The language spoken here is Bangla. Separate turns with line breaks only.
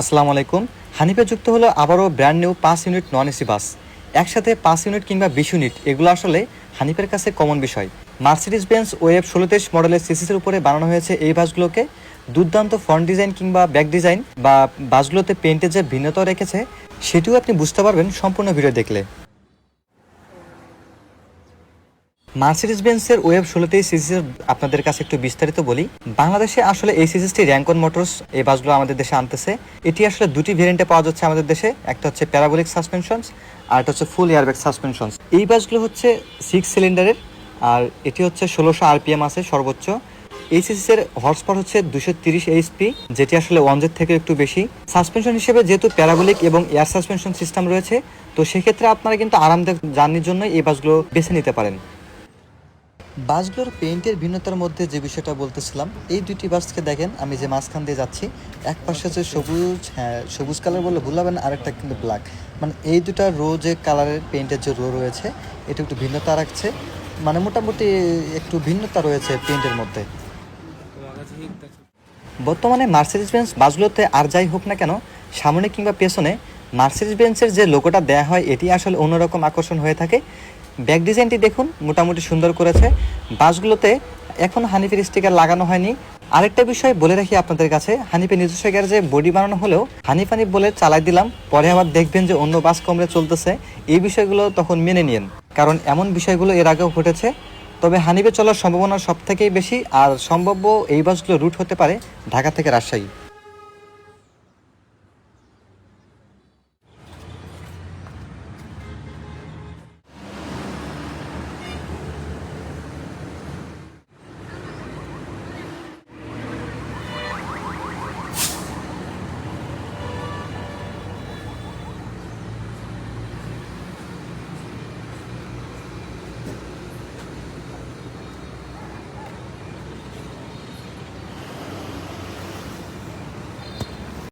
আসসালামু আলাইকুম। হানিফে যুক্ত হলো আবারও ব্র্যান্ড নিউ পাঁচ ইউনিট নন এসি বাস একসাথে পাঁচ ইউনিট কিংবা বিশ ইউনিট এগুলো আসলে হানিফের কাছে কমন বিষয়। মার্সিডিস বেঞ্চ ওয়েব ষোলো তেইশ মডেলের সিসিসের উপরে বানানো হয়েছে এই বাসগুলোকে। দুর্দান্ত ফ্রন্ট ডিজাইন কিংবা ব্যাক ডিজাইন বা বাসগুলোতে পেন্টের যে ভিন্নতা রেখেছে, সেটিও আপনি বুঝতে পারবেন সম্পূর্ণ ভিডিও দেখলে। মার্সিডিস বেন্সের ওয়েব ষোলোতেই সিরিজের আপনাদের কাছে একটু বিস্তারিত বলি। বাংলাদেশে আসলে এই সিরিজটি র্যাঙ্কন মোটরস এই বাসগুলো আমাদের দেশে আনতেছে। এটি আসলে দুটি ভেরিয়েন্টে পাওয়া যাচ্ছে আমাদের দেশে। একটা হচ্ছে প্যারাবোলিক সাসপেনশনস আর একটা হচ্ছে ফুল এয়ারব্যাগ সাসপেনশনস। এই বাসগুলো হচ্ছে সিক্স সিলিন্ডারের আর এটি হচ্ছে ষোলোশো আরপিএম আছে সর্বোচ্চ। এই সিরিজের হর্স পাওয়ার হচ্ছে দুশো তিরিশ এইচপি যেটি আসলে ওয়ানজের থেকে একটু বেশি। সাসপেনশন হিসেবে যেহেতু প্যারাবোলিক এবং এয়ার সাসপেনশন সিস্টেম রয়েছে, তো সেক্ষেত্রে আপনারা কিন্তু আরামদায়ক জার্নির জন্য এই বাসগুলো বেছে নিতে পারেন। বাসগুলোর পেইন্টের ভিন্নতার মধ্যে যে বিষয়টা বলতেছিলাম, এই দুইটি বাসকে দেখেন, আমি যে মাঝখান দিয়ে যাচ্ছি, এক পাশে হচ্ছে সবুজ হ্যাঁ সবুজ কালার বলে না, আরেকটা কিন্তু ব্ল্যাক মানে এই দুটা রো যে কালারের পেইন্টের যে রো রয়েছে, এটা একটু ভিন্নতা রাখছে মানে মোটামুটি একটু ভিন্নতা রয়েছে পেইন্টের মধ্যে। বর্তমানে মার্সিডিজ বেঞ্চ বাসগুলোতে আর যাই হোক না কেন, সামনে কিংবা পেছনে মার্সিডিজ বেঞ্চের যে লোগোটা দেয়া হয়, এটি আসলে অন্যরকম আকর্ষণ হয়ে থাকে। ব্যাক ডিজাইনটি দেখুন, মোটামুটি সুন্দর করেছে। বাসগুলোতে এখন হানিফের স্টিকার লাগানো হয়নি। আরেকটা বিষয় বলে রাখি আপনাদের কাছে, হানিফের নিজস্ব গ্যারেজে বডি বানানো হলেও হানিফ হানিফ বলে চালাই দিলাম, পরে আবার দেখবেন যে অন্য বাস কমরে চলতেছে। এই বিষয়গুলো তখন মেনে নিন কারণ এমন বিষয়গুলো এর আগেও ঘটেছে। তবে হানিফে চলার সম্ভাবনা সব থেকেই বেশি, আর সম্ভাব্য এই বাসগুলো রুট হতে পারে ঢাকা থেকে রাজশাহী।